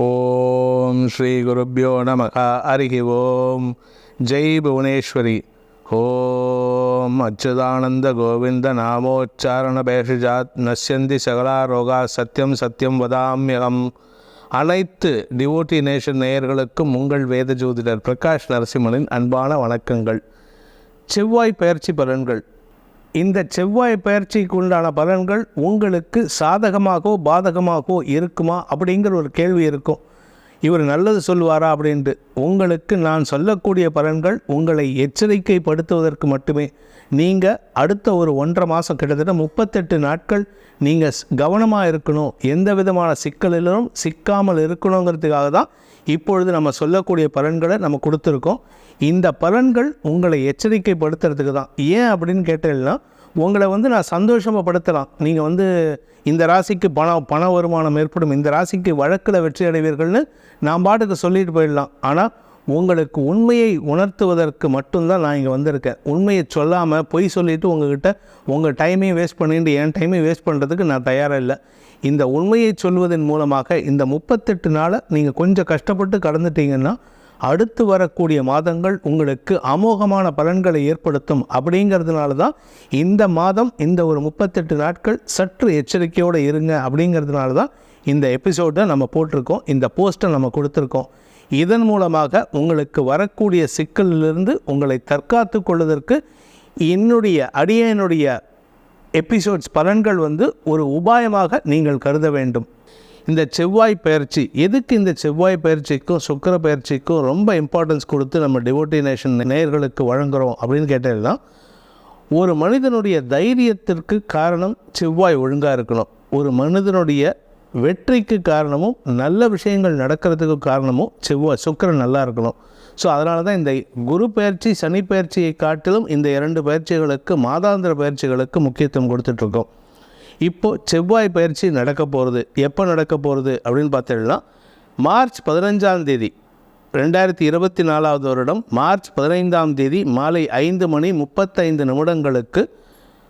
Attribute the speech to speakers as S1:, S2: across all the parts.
S1: ஓம் ஸ்ரீ குருப்பியோ நம அருகி ஓம். ஜெய் புவனேஸ்வரி. ஓம். அச்சுதானந்த கோவிந்த நாமோச்சாரண பேஷஜாத் நஷ்யந்தி சகலா ரோகா சத்யம் சத்யம் வதாமியகம். அனைத்து டிவோட்டி நேஷன் நேயர்களுக்கும் உங்கள் வேத ஜோதிடர் பிரகாஷ் நரசிம்மனின் அன்பான வணக்கங்கள். செவ்வாய் பயிற்சி பலன்கள். இந்த செவ்வாய் பயிற்சிக்கு உண்டான பலன்கள் உங்களுக்கு சாதகமாகவோ பாதகமாகவோ இருக்குமா அப்படிங்கிற ஒரு கேள்வி இருக்கும். இவர் நல்லது சொல்லுவாரா அப்படின்ட்டு. உங்களுக்கு நான் சொல்லக்கூடிய பலன்கள் உங்களை எச்சரிக்கைப்படுத்துவதற்கு மட்டுமே. நீங்கள் அடுத்த ஒரு ஒன்றரை மாதம் கிட்டத்தட்ட முப்பத்தெட்டு நாட்கள் நீங்கள் கவனமாக இருக்கணும். எந்த விதமான சிக்கலிலும் சிக்காமல் இருக்கணுங்கிறதுக்காக தான் இப்பொழுது நம்ம சொல்லக்கூடிய பலன்களை நம்ம கொடுத்துருக்கோம். இந்த பலன்கள் உங்களை எச்சரிக்கைப்படுத்துறதுக்கு தான். ஏன் அப்படின்னு கேட்டீங்கன்னா உங்களை வந்து நான் சந்தோஷமாக படுத்தலாம். நீங்கள் வந்து இந்த ராசிக்கு பணம் பண வருமானம் ஏற்படும். இந்த ராசிக்கு வழக்கில் வெற்றி அடைவீர்கள்னு நான் பாட்டுக்கு சொல்லிட்டு போயிடலாம். ஆனால் உங்களுக்கு உண்மையை உணர்த்துவதற்கு மட்டும்தான் நான் இங்கே வந்திருக்கேன். உண்மையை சொல்லாமல் பொய் சொல்லிவிட்டு உங்ககிட்ட உங்கள் டைமையும் வேஸ்ட் பண்ணிட்டு என் டைமையும் வேஸ்ட் பண்ணுறதுக்கு நான் தயாராக இல்லை. இந்த உண்மையை சொல்வதன் மூலமாக இந்த முப்பத்தெட்டு நாளை நீங்கள் கொஞ்சம் கஷ்டப்பட்டு கடந்துட்டீங்கன்னா அடுத்து வரக்கூடிய மாதங்கள் உங்களுக்கு அமோகமான பலன்களை ஏற்படுத்தும். அப்படிங்கிறதுனால தான் இந்த மாதம் இந்த ஒரு முப்பத்தெட்டு நாட்கள் சற்று எச்சரிக்கையோடு இருங்க. அப்படிங்கிறதுனால தான் இந்த எபிசோடை நம்ம போட்டிருக்கோம். இந்த போஸ்ட்டை நம்ம கொடுத்துருக்கோம். இதன் மூலமாக உங்களுக்கு வரக்கூடிய சிக்கலிலிருந்து உங்களை தற்காத்து கொள்வதற்கு என்னுடைய அடியனுடைய எபிசோட்ஸ் பலன்கள் வந்து ஒரு உபாயமாக நீங்கள் கருத வேண்டும். இந்த செவ்வாய் பயிற்சி எதுக்கு இந்த செவ்வாய் பயிற்சிக்கும் சுக்கர பயிற்சிக்கும் ரொம்ப இம்பார்ட்டன்ஸ் கொடுத்து நம்ம டிவோட்டினேஷன் நேயர்களுக்கு வழங்குகிறோம் அப்படின்னு கேட்டதுன்னா ஒரு மனிதனுடைய தைரியத்திற்கு காரணம் செவ்வாய் ஒழுங்காக இருக்கணும். ஒரு மனிதனுடைய வெற்றிக்கு காரணமும் நல்ல விஷயங்கள் நடக்கிறதுக்கு காரணமும் செவ்வாய் சுக்கரன் நல்லா இருக்கணும். ஸோ அதனால தான் இந்த குரு பயிற்சி சனி பயிற்சியை காட்டிலும் இந்த இரண்டு பயிற்சிகளுக்கு மாதாந்திர பயிற்சிகளுக்கு முக்கியத்துவம் கொடுத்துட்ருக்கோம். இப்போது செவ்வாய் பயிற்சி நடக்க போகிறது எப்போ நடக்க போகிறது அப்படின்னு பார்த்தீங்கன்னா மார்ச் பதினஞ்சாம் தேதி ரெண்டாயிரத்தி இருபத்தி நாலாவது வருடம் மார்ச் பதினைந்தாம் தேதி மாலை ஐந்து மணி முப்பத்தைந்து நிமிடங்களுக்கு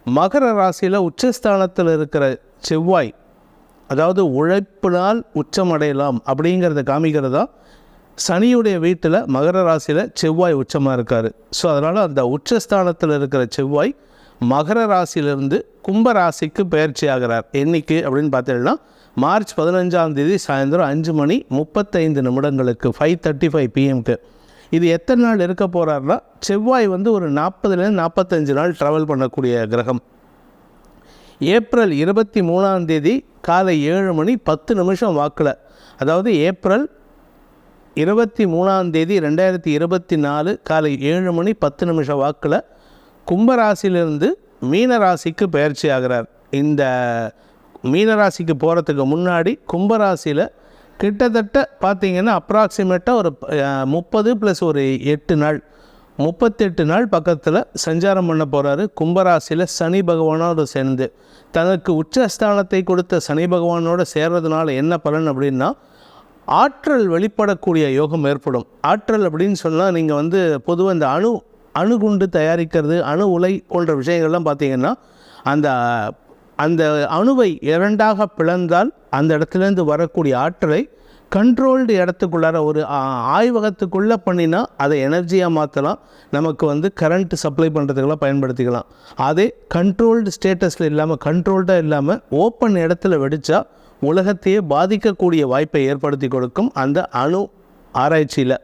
S1: மகர ராசியில் உச்சஸ்தானத்தில் இருக்கிற செவ்வாய் அதாவது உழைப்பினால் உச்சமடையலாம் அப்படிங்கிறத காமிக்கிறதா? சனியுடைய வீட்டில் மகர ராசியில் செவ்வாய் உச்சமாக இருக்கார். ஸோ அதனால் அந்த உச்சஸ்தானத்தில் இருக்கிற செவ்வாய் மகர ராசியிலிருந்து கும்ப ராசிக்கு பயிற்சி ஆகிறார். என்னைக்கு அப்படின்னு பார்த்தீங்கன்னா மார்ச் பதினஞ்சாம் தேதி சாயந்தரம் அஞ்சு மணி முப்பத்தைந்து நிமிடங்களுக்கு ஃபைவ் தேர்ட்டி ஃபைவ் பிஎம்க்கு இது எத்தனை நாள் இருக்க போகிறாருன்னா செவ்வாய் வந்து ஒரு நாற்பதுலேருந்து நாற்பத்தஞ்சு நாள் ட்ராவல் பண்ணக்கூடிய கிரகம். ஏப்ரல் இருபத்தி மூணாம் தேதி காலை ஏழு மணி பத்து நிமிஷம் வாக்கில். அதாவது ஏப்ரல் இருபத்தி மூணாம் தேதி ரெண்டாயிரத்தி இருபத்தி நாலு காலை ஏழு மணி பத்து நிமிஷம் வாக்கில் கும்பராசிலிருந்து மீனராசிக்கு பயிற்சி ஆகிறார். இந்த மீனராசிக்கு போகிறதுக்கு முன்னாடி கும்பராசியில் கிட்டத்தட்ட பார்த்திங்கன்னா அப்ராக்சிமேட்டாக ஒரு முப்பது ப்ளஸ் ஒரு எட்டு நாள். முப்பத்தெட்டு நாள் பக்கத்தில் சஞ்சாரம் பண்ண போகிறாரு கும்பராசியில் சனி பகவானோடு சேர்ந்து. தனக்கு உச்சஸ்தானத்தை கொடுத்த சனி பகவானோடு சேர்றதுனால என்ன பலன் அப்படின்னா ஆற்றல் வெளிப்படக்கூடிய யோகம் ஏற்படும். ஆற்றல் அப்படின்னு சொன்னால் நீங்கள் வந்து பொதுவாக இந்த அணு அணுகுண்டு தயாரிக்கிறது அணு உலை போன்ற விஷயங்கள்லாம் பார்த்திங்கன்னா அந்த அந்த அணுவை இரண்டாக பிளந்தால் அந்த இடத்துலேருந்து வரக்கூடிய ஆற்றலை கண்ட்ரோல்டு இடத்துக்குள்ளார ஒரு ஆய்வகத்துக்குள்ளே பண்ணினா அதை எனர்ஜியாக மாற்றலாம் நமக்கு வந்து கரண்ட் சப்ளை பண்ணுறதுக்கெல்லாம் பயன்படுத்திக்கலாம். அதே கண்ட்ரோல்டு ஸ்டேட்டஸில் இல்லாமல் கண்ட்ரோல்டாக இல்லாமல் ஓப்பன் இடத்துல வெடித்தா உலகத்தையே பாதிக்கக்கூடிய வாய்ப்பை ஏற்படுத்தி கொடுக்கும் அந்த அணு ஆராய்ச்சியில்.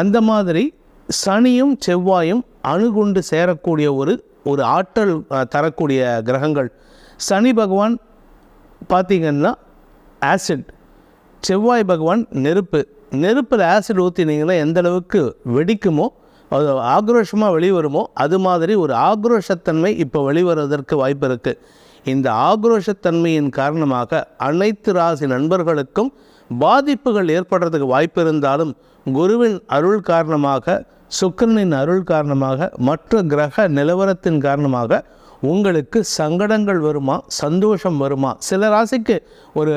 S1: அந்த மாதிரி சனியும் செவ்வாயும் அணுகுண்டு சேரக்கூடிய ஒரு ஒரு ஆற்றல் தரக்கூடிய கிரகங்கள். சனி பகவான் பார்த்திங்கன்னா ஆசிட் செவ்வாய் பகவான் நெருப்பு. நெருப்பில் ஆசிட் ஊற்றினீங்கன்னா எந்த அளவுக்கு வெடிக்குமோ அது ஆக்ரோஷமாக வெளிவருமோ அது மாதிரி ஒரு ஆக்ரோஷத்தன்மை இப்போ வெளிவருவதற்கு வாய்ப்பு இருக்குது இந்த ஆக்ரோஷத்தன்மையின் காரணமாக அனைத்து ராசி நண்பர்களுக்கும் பாதிப்புகள் ஏற்படுறதுக்கு வாய்ப்பு இருந்தாலும் குருவின் அருள் காரணமாக சுக்கரனின் அருள் காரணமாக மற்ற கிரக நிலவரத்தின் காரணமாக உங்களுக்கு சங்கடங்கள் வருமா சந்தோஷம் வருமா? சில ராசிக்கு ஒரு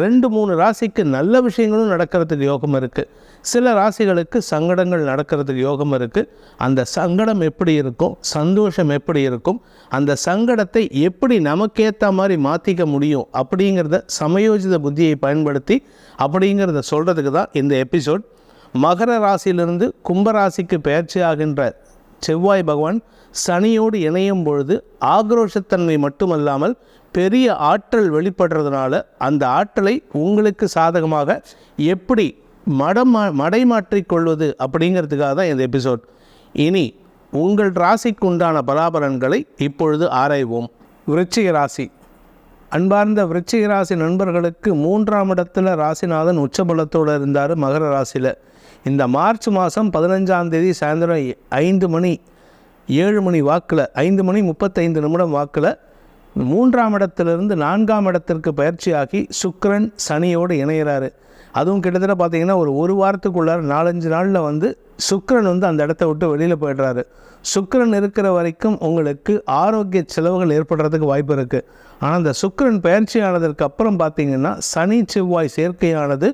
S1: ரெண்டு மூணு ராசிக்கு நல்ல விஷயங்களும் நடக்கிறதுக்கு யோகம் இருக்குது சில ராசிகளுக்கு சங்கடங்கள் நடக்கிறதுக்கு யோகம் இருக்குது அந்த சங்கடம் எப்படி இருக்கும்? சந்தோஷம் எப்படி இருக்கும்? அந்த சங்கடத்தை எப்படி நமக்கேற்ற மாதிரி மாற்றிக்க முடியும்? அப்படிங்கிறத சமயோஜித புத்தியை பயன்படுத்தி அப்படிங்கிறத சொல்கிறதுக்கு தான் இந்த எபிசோட். மகர ராசியிலிருந்து கும்பராசிக்கு பயிற்சி ஆகின்ற செவ்வாய் பகவான் சனியோடு இணையும் பொழுது ஆக்ரோஷத்தன்மை மட்டுமல்லாமல் பெரிய ஆற்றல் வெளிப்படுறதுனால அந்த ஆற்றலை உங்களுக்கு சாதகமாக எப்படி மடமா மடைமாற்றிக்கொள்வது அப்படிங்கிறதுக்காக தான் இந்த எபிசோட். இனி உங்கள் ராசிக்கு உண்டான பலாபலன்களை இப்பொழுது ஆராய்வோம். விருச்சிக ராசி. அன்பார்ந்த விருச்சிக ராசி நண்பர்களுக்கு மூன்றாம் இடத்துல ராசிநாதன் உச்சபலத்தோடு இருந்தார் மகர ராசியில். இந்த மார்ச் மாதம் பதினஞ்சாம் தேதி சாயந்தரம் ஐந்து மணி ஏழு மணி வாக்கில் ஐந்து மணி முப்பத்தைந்து நிமிடம் வாக்கில் மூன்றாம் இடத்திலிருந்து நான்காம் இடத்திற்கு பயிற்சியாகி சுக்கரன் சனியோடு இணையிறாரு. அதுவும் கிட்டத்தட்ட பார்த்தீங்கன்னா ஒரு ஒரு வாரத்துக்குள்ளார நாலஞ்சு நாளில் வந்து சுக்கரன் வந்து அந்த இடத்த விட்டு வெளியில் போயிடுறாரு. சுக்கிரன் இருக்கிற வரைக்கும் உங்களுக்கு ஆரோக்கிய செலவுகள் ஏற்படுறதுக்கு வாய்ப்பு இருக்குது ஆனால் அந்த சுக்கிரன் பயிற்சி ஆனதற்கு அப்புறம் பார்த்தீங்கன்னா சனி செவ்வாய் சேர்க்கையானது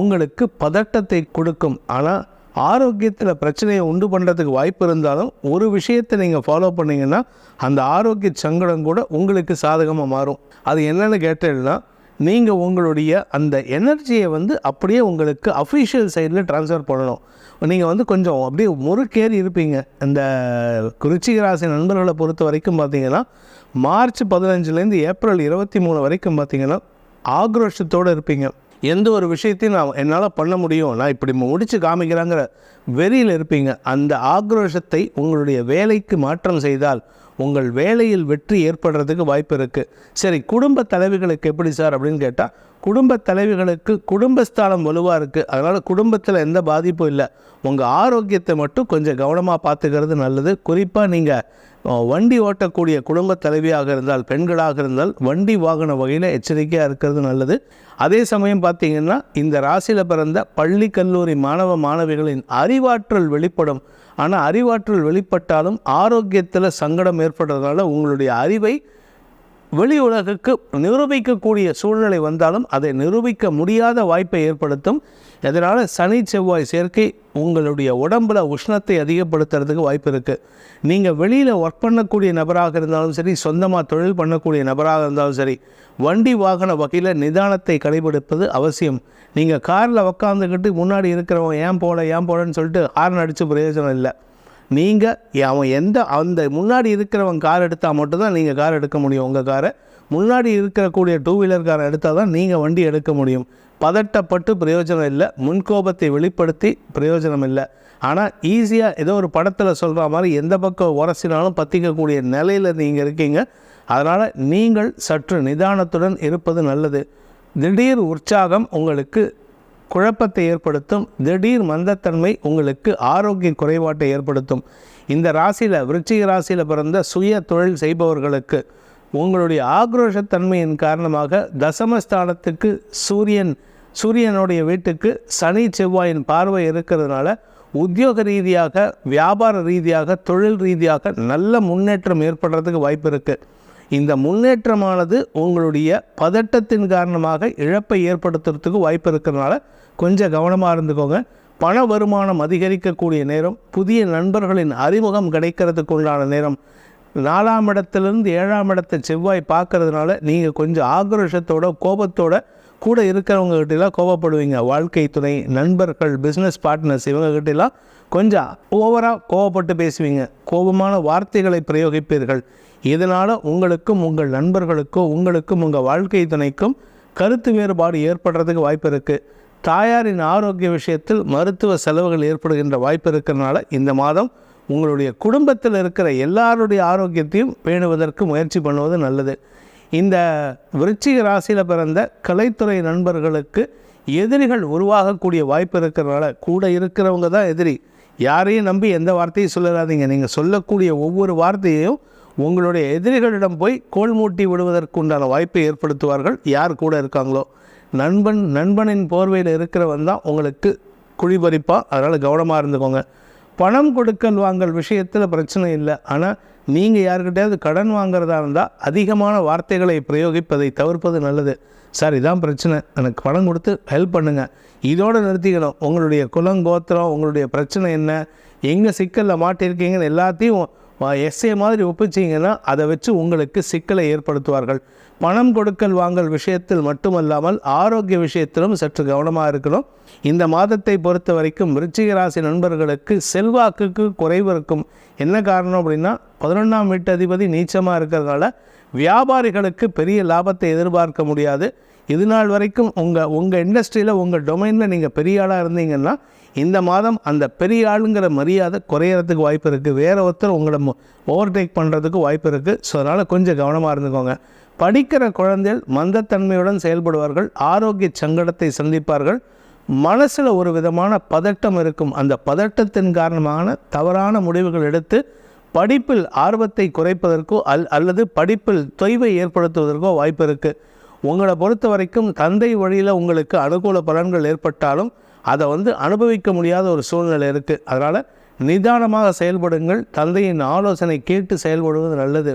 S1: உங்களுக்கு பதட்டத்தை கொடுக்கும். ஆனால் ஆரோக்கியத்தில் பிரச்சனையை உண்டு பண்ணுறதுக்கு வாய்ப்பு இருந்தாலும் ஒரு விஷயத்தை நீங்கள் ஃபாலோ பண்ணீங்கன்னா அந்த ஆரோக்கிய சங்கடம் கூட உங்களுக்கு சாதகமாக மாறும். அது என்னென்னு கேட்டேன்னா நீங்கள் உங்களுடைய அந்த எனர்ஜியை வந்து அப்படியே உங்களுக்கு அஃபிஷியல் சைடில் ட்ரான்ஸ்ஃபர் பண்ணணும். நீங்கள் வந்து கொஞ்சம் அப்படியே முறுக்கேறி இருப்பீங்க. இந்த குறிச்சிக நண்பர்களை பொறுத்த வரைக்கும் பார்த்தீங்கன்னா மார்ச் பதினஞ்சுலேருந்து ஏப்ரல் இருபத்தி மூணு வரைக்கும் பார்த்தீங்கன்னா ஆக்ரோஷத்தோடு இருப்பீங்க. எந்த ஒரு விஷயத்தையும் நான் என்னால் பண்ண முடியும். நான் இப்படி முடித்து காமிக்கிறாங்கிற வெறியில் இருப்பீங்க. அந்த ஆக்ரோஷத்தை உங்களுடைய வேலைக்கு மாற்றம் செய்தால் உங்கள் வேலையில் வெற்றி ஏற்படுறதுக்கு வாய்ப்பு இருக்குது சரி குடும்ப தலைவிகளுக்கு எப்படி சார் அப்படின்னு கேட்டால் குடும்ப தலைவிகளுக்கு குடும்பஸ்தானம் வலுவாக இருக்குது அதனால் குடும்பத்தில் எந்த பாதிப்பும் இல்லை. உங்கள் ஆரோக்கியத்தை மட்டும் கொஞ்சம் கவனமாக பார்த்துக்கிறது நல்லது. குறிப்பாக நீங்கள் வண்டி ஓட்டக்கூடிய குடும்ப தலைவியாக இருந்தால் பெண்களாக இருந்தால் வண்டி வாகன வகையில் எச்சரிக்கையாக இருக்கிறது நல்லது. அதே சமயம் பார்த்தீங்கன்னா இந்த ராசியில் பிறந்த பள்ளி கல்லூரி மாணவ மாணவிகளின் அறிவாற்றல் வெளிப்படும். ஆனால் அறிவாற்றல் வெளிப்பட்டாலும் ஆரோக்கியத்தில் சங்கடம் ஏற்படுறதுனால உங்களுடைய அறிவை வெளி உலகுக்கு நிரூபிக்கக்கூடிய சூழ்நிலை வந்தாலும் அதை நிரூபிக்க முடியாத வாய்ப்பை ஏற்படுத்தும். இதனால் சனி செவ்வாய் சேர்க்கை உங்களுடைய உடம்பில் உஷ்ணத்தை அதிகப்படுத்துறதுக்கு வாய்ப்பு இருக்குது நீங்கள் வெளியில் ஒர்க் பண்ணக்கூடிய நபராக இருந்தாலும் சரி சொந்தமாக தொழில் பண்ணக்கூடிய நபராக இருந்தாலும் சரி வண்டி வாகன வகையில் நிதானத்தை கடைபிடிப்பது அவசியம். நீங்கள் காரில் உக்காந்துக்கிட்டு முன்னாடி இருக்கிறவன் ஏன் போல ஏன் போலன்னு சொல்லிட்டு ஹார்ன் அடித்து பிரயோஜனம் இல்லை. நீங்கள் அவன் எந்த அந்த முன்னாடி இருக்கிறவன் கார் எடுத்தால் மட்டும்தான் நீங்கள் கார் எடுக்க முடியும். உங்கள் காரை முன்னாடி இருக்கக்கூடிய டூ வீலர் காரை எடுத்தால் தான் நீங்கள் வண்டி எடுக்க முடியும். பதட்டப்பட்டு பிரயோஜனம் இல்லை. முன்கோபத்தை வெளிப்படுத்தி பிரயோஜனம் இல்லை. ஆனால் ஈஸியாக ஏதோ ஒரு படத்தில் சொல்கிற மாதிரி எந்த பக்கம் உரசினாலும் பற்றிக்கக்கூடிய நிலையில் நீங்கள் இருக்கீங்க. அதனால் நீங்கள் சற்று நிதானத்துடன் இருப்பது நல்லது. திடீர் உற்சாகம் உங்களுக்கு குழப்பத்தை ஏற்படுத்தும் திடீர் மந்தத்தன்மை உங்களுக்கு ஆரோக்கிய குறைபாட்டை ஏற்படுத்தும். இந்த ராசியில் விருச்சிக ராசியில் பிறந்த சுய தொழில் செய்பவர்களுக்கு உங்களுடைய ஆக்ரோஷத்தன்மையின் காரணமாக தசமஸ்தானத்துக்கு சூரியன் சூரியனுடைய வீட்டுக்கு சனி செவ்வாயின் பார்வை இருக்கிறதுனால உத்தியோக ரீதியாக வியாபார ரீதியாக தொழில் ரீதியாக நல்ல முன்னேற்றம் ஏற்படுறதுக்கு வாய்ப்பு இருக்குது இந்த முன்னேற்றமானது உங்களுடைய பதட்டத்தின் காரணமாக இழப்பை ஏற்படுத்துறதுக்கு வாய்ப்பு இருக்கிறதுனால கொஞ்சம் கவனமாக இருந்துக்கோங்க. பண வருமானம் அதிகரிக்கக்கூடிய நேரம் புதிய நண்பர்களின் அறிமுகம் கிடைக்கிறதுக்கு உண்டான நேரம் நாலாம் இடத்துலேருந்து ஏழாம் இடத்தை செவ்வாய் பார்க்கறதுனால நீங்கள் கொஞ்சம் ஆக்ரோஷத்தோட கோபத்தோட கூட இருக்கிறவங்ககிட்டலாம் கோபப்படுவீங்க. வாழ்க்கை துணை நண்பர்கள் பிஸ்னஸ் பார்ட்னர்ஸ் இவங்ககிட்டலாம் கொஞ்சம் ஓவராக கோவப்பட்டு பேசுவீங்க. கோபமான வார்த்தைகளை பிரயோகிப்பீர்கள். இதனால் உங்களுக்கும் உங்கள் நண்பர்களுக்கும் உங்களுக்கும் உங்கள் வாழ்க்கை துணைக்கும் கருத்து வேறுபாடு ஏற்படுறதுக்கு வாய்ப்பு இருக்குது தாயாரின் ஆரோக்கிய விஷயத்தில் மருத்துவ செலவுகள் ஏற்படுகின்ற வாய்ப்பு இருக்கிறனால இந்த மாதம் உங்களுடைய குடும்பத்தில் இருக்கிற எல்லாருடைய ஆரோக்கியத்தையும் பேணுவதற்கு முயற்சி பண்ணுவது நல்லது. இந்த விருச்சிக ராசியில் பிறந்த கலைத்துறை நண்பர்களுக்கு எதிரிகள் உருவாகக்கூடிய வாய்ப்பு இருக்கிறனால கூட இருக்கிறவங்க தான் எதிரி. யாரையும் நம்பி எந்த வார்த்தையும் சொல்லலாதீங்க. நீங்கள் சொல்லக்கூடிய ஒவ்வொரு வார்த்தையையும் உங்களுடைய எதிரிகளிடம் போய் கோல் மூட்டி விடுவதற்கு உண்டான வாய்ப்பை ஏற்படுத்துவார்கள். யார் கூட இருக்காங்களோ. நண்பன் நண்பனின் போர்வையில் இருக்கிறவன் தான் உங்களுக்கு குழிபறிப்பாக அதனால் கவனமாக இருந்துக்கோங்க. பணம் கொடுக்கல் வாங்கல் விஷயத்தில் பிரச்சனை இல்லை. ஆனால் நீங்கள் யாருக்கிட்டையாவது கடன் வாங்குறதா இருந்தால் அதிகமான வார்த்தைகளை பிரயோகிப்பதை தவிர்ப்பது நல்லது. சார் இதான் பிரச்சனை. எனக்கு பணம் கொடுத்து ஹெல்ப் பண்ணுங்கள் இதோடு நிறுத்திக்கணும். உங்களுடைய குலம் கோத்திரம் உங்களுடைய பிரச்சனை என்ன? எங்கே சிக்கலில் மாட்டியிருக்கீங்கன்னு எல்லாத்தையும் எஸ்ஏ மாதிரி ஒப்பிச்சிங்கன்னா அதை வச்சு உங்களுக்கு சிக்கலை ஏற்படுத்துவார்கள். பணம் கொடுக்கல் வாங்கல் விஷயத்தில் மட்டுமல்லாமல் ஆரோக்கிய விஷயத்திலும் சற்று கவனமாக இருக்கணும். இந்த மாதத்தை பொறுத்த வரைக்கும் விருச்சிக ராசி நண்பர்களுக்கு செல்வாக்குக்கு குறைவு இருக்கும். என்ன காரணம் அப்படின்னா பதினொன்றாம் வீட்டு அதிபதி நீச்சமாக இருக்கிறதுனால வியாபாரிகளுக்கு பெரிய லாபத்தை எதிர்பார்க்க முடியாது. இது நாள் வரைக்கும் உங்கள் உங்கள் இண்டஸ்ட்ரியில் உங்கள் டொமைனில் நீங்கள் பெரிய ஆளாக இருந்தீங்கன்னா இந்த மாதம் அந்த பெரிய ஆளுங்கிற மரியாதை குறையறதுக்கு வாய்ப்பு இருக்குது வேறு ஒருத்தர் உங்களை ஓவர்டேக் பண்ணுறதுக்கு வாய்ப்பு இருக்குது ஸோ அதனால் கொஞ்சம் கவனமாக இருந்துக்கோங்க. படிக்கிற குழந்தைகள் மந்தத்தன்மையுடன் செயல்படுவார்கள் ஆரோக்கிய சங்கடத்தை சந்திப்பார்கள். மனசில் ஒரு விதமான பதட்டம் இருக்கும். அந்த பதட்டத்தின் காரணமான தவறான முடிவுகள் எடுத்து படிப்பில் ஆர்வத்தை குறைப்பதற்கோ அல் அல்லது படிப்பில் தொய்வை ஏற்படுத்துவதற்கோ வாய்ப்பு இருக்குது உங்களை பொறுத்த வரைக்கும் தந்தை வழியில் உங்களுக்கு அனுகூல பலன்கள் ஏற்பட்டாலும் அதை வந்து அனுபவிக்க முடியாத ஒரு சூழ்நிலை இருக்குது அதனால் நிதானமாக செயல்படுங்கள். தந்தையின் ஆலோசனை கேட்டு செயல்படுவது நல்லது.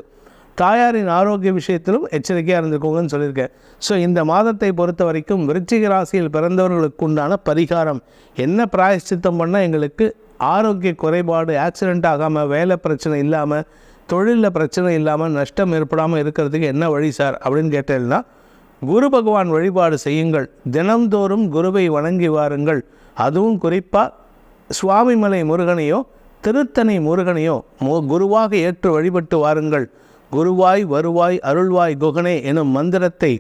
S1: தாயாரின் ஆரோக்கிய விஷயத்திலும் எச்சரிக்கையாக இருந்துக்கோங்கன்னு சொல்லியிருக்கேன். ஸோ இந்த மாதத்தை பொறுத்த வரைக்கும் விருச்சிக ராசியில் பிறந்தவர்களுக்கு உண்டான பரிகாரம் என்ன பிராயஷ்சித்தம் பண்ணால் எங்களுக்கு ஆரோக்கிய குறைபாடு ஆக்சிடெண்ட் ஆகாமல் வேலை பிரச்சனை இல்லாமல் தொழிலில் பிரச்சனை இல்லாமல் நஷ்டம் ஏற்படாமல் இருக்கிறதுக்கு என்ன வழி சார் அப்படின்னு கேட்டேன்னா குரு பகவான் வழிபாடு செய்யுங்கள். தினம்தோறும் குருவை வணங்கி வாருங்கள். அதுவும் குறிப்பாக சுவாமிமலை முருகனையோ திருத்தணி முருகனையோ மோ குருவாக ஏற்று வழிபட்டு வாருங்கள். குருவாய் வருவாய் அருள்வாய் குகனே எனும் மந்திரத்தை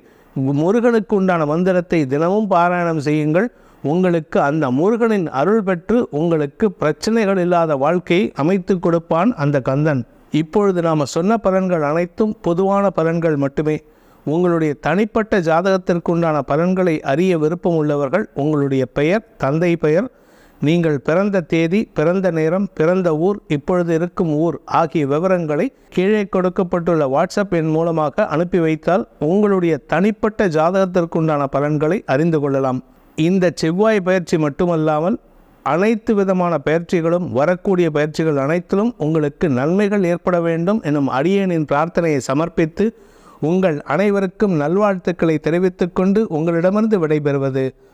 S1: முருகனுக்கு உண்டான மந்திரத்தை தினமும் பாராயணம் செய்யுங்கள். உங்களுக்கு அந்த முருகனின் அருள் பெற்று உங்களுக்கு பிரச்சனைகள் இல்லாத வாழ்க்கையை அமைத்து கொடுப்பான் அந்த கந்தன். இப்பொழுது நாம் சொன்ன பலன்கள் அனைத்தும் பொதுவான பலன்கள் மட்டுமே. உங்களுடைய தனிப்பட்ட ஜாதகத்திற்குண்டான பலன்களை அறிய விருப்பம் உள்ளவர்கள் உங்களுடைய பெயர் தந்தை பெயர் நீங்கள் பிறந்த தேதி பிறந்த நேரம் பிறந்த ஊர் இப்பொழுது இருக்கும் ஊர் ஆகிய விவரங்களை கீழே கொடுக்கப்பட்டுள்ள வாட்ஸ்அப் எண் மூலமாக அனுப்பி வைத்தால் உங்களுடைய தனிப்பட்ட ஜாதகத்திற்குண்டான பலன்களை அறிந்து கொள்ளலாம். இந்த செவ்வாய் பயிற்சி மட்டுமல்லாமல் அனைத்து விதமான பயிற்சிகளும் வரக்கூடிய பயிற்சிகள் அனைத்திலும் உங்களுக்கு நன்மைகள் ஏற்பட வேண்டும் எனும் அடியேனின் பிரார்த்தனையை சமர்ப்பித்து உங்கள் அனைவருக்கும் நல்வாழ்த்துக்களை தெரிவித்துக்கொண்டு உங்களிடமிருந்து விடைபெறுவது.